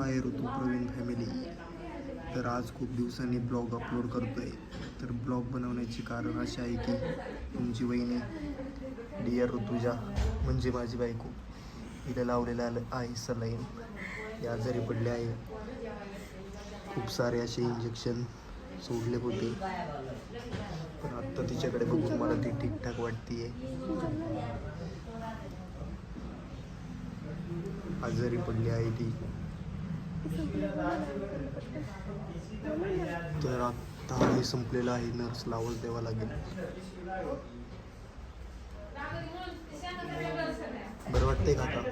हाय ऋतू प्रवीण फॅमिली तर आज खूप दिवसांनी ब्लॉग अपलोड करतो आहे तर ब्लॉग बनवण्याची कारण अशी आहे की तुमची वहिनी डिअर ऋतुजा म्हणजे माझी बायको हिला लावलेलं आलं आहे सलाईन हे आजारी पडले आहे. खूप सारे असे इंजेक्शन सोडले होते. पण आत्ता तिच्याकडे बघून मला ती ठीकठाक वाटतीये. आजारी पडली आहे ती. तर आता हे संपलेलं आहे नर्सला आवाज द्यावा लागेल. बरं वाटतंय का आता?